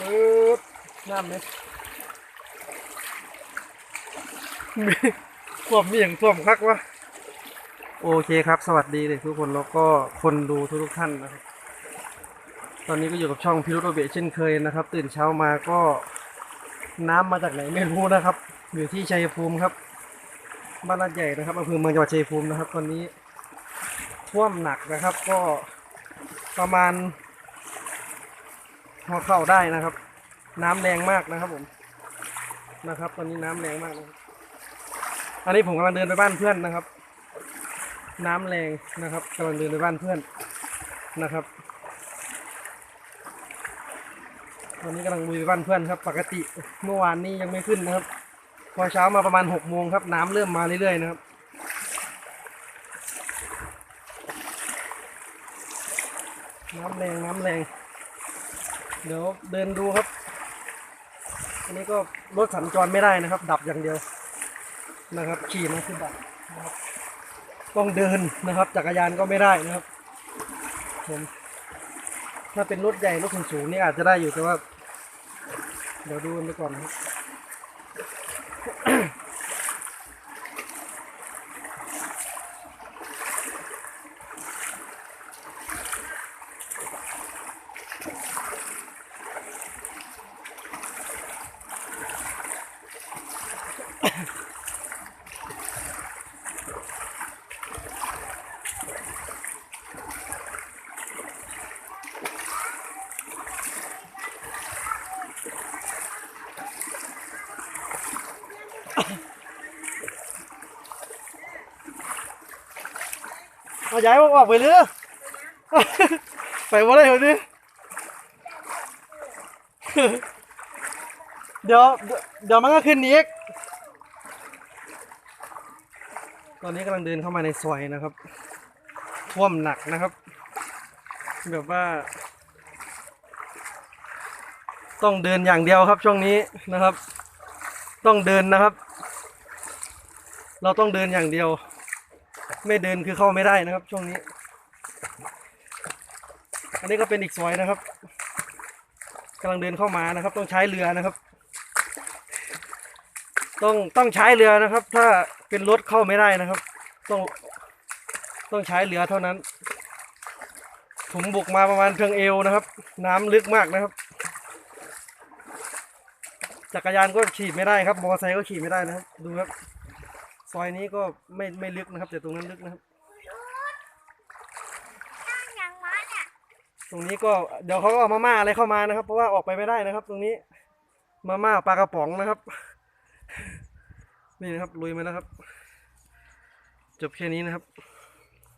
น้ำไหมมีท่วมมีอย่างท่วมคักวะโอเคครับ สวัสดีเลยทุกคนแล้วก็คนดูทุกๆท่านนะครับ ตอนนี้ก็อยู่กับช่องพิรุธโอเบะเช่นเคยนะครับ ตื่นเช้ามาก็น้ำมาจากไหนไม่รู้นะครับ อยู่ที่ชัยภูมิครับบ้านลาดใหญ่นะครับอำเภอเมืองจังหวัดชัยภูมินะครับ ตอนนี้ท่วมหนักนะครับ ก็ประมาณ พอเข้าได้นะครับ น้ำแรงมากนะครับผมนะครับ ตอนนี้น้ำแรงมากนะอันนี้ผมกำลังเดินไปบ้านเพื่อนนะครับ น้ำแรงนะครับกำลังเดินไปบ้านเพื่อนนะครับ ตอนนี้กำลังลุยไปบ้านเพื่อนครับ ปกติเมื่อวานนี้ยังไม่ขึ้นนะครับ พอเช้ามาประมาณหกโมงครับ น้ำเริ่มมาเรื่อยๆนะครับน้ำแรงน้ำแรง เดี๋ยวเดินดูครับ อันนี้ก็รถสัญจรไม่ได้นะครับ ดับอย่างเดียวนะครับ ขี่มาคือดับนะครับต้องเดินนะครับ จักรยานก็ไม่ได้นะครับผมถ้าเป็นรถใหญ่รถสูงๆนี่อาจจะได้อยู่แต่ว่า เดี๋ยวดูกันไปก่อนนะครับ เอาย้ายออกไปเลยไปว่าอะไรแบบนี้เดี๋ยวเดี๋ยวมันก็ขึ้นอีกตอนนี้กำลังเดินเข้ามาในซอยนะครับ ท่วมหนักนะครับ แบบว่า ต้องเดินอย่างเดียวครับช่วงนี้นะครับ ต้องเดินนะครับ เราต้องเดินอย่างเดียว ไม่เดินคือเข้าไม่ได้นะครับ ช่วงนี้ อันนี้ก็เป็นอีกซอยนะครับกำลังเดินเข้ามานะครับ ต้องใช้เรือนะครับ ต้องต้องใช้เรือนะครับ ถ้าเป็นรถเข้าไม่ได้นะครับ ต้องต้องใช้เรือเท่านั้น ผมบุกมาประมาณเพียงเอวนะครับ น้ำลึกมากนะครับจักรยานก็ขี่ไม่ได้ครับมอเตอร์ไซค์ก็ขี่ไม่ได้นะครับ ดูครับ ซอยนี้ก็ไม่ไม่ลึกนะครับ แต่ตรงนั้นลึกนะครับ ตั้งอย่างวะเนี่ยตรงนี้ก็เดี๋ยวเขาก็เอามาม่าอะไรเข้ามานะครับ เพราะว่าออกไปไม่ได้นะครับ ตรงนี้ มาม่าปลากระป๋องนะครับ นี่นะครับลุยมาแล้วครับ จบแค่นี้นะครับ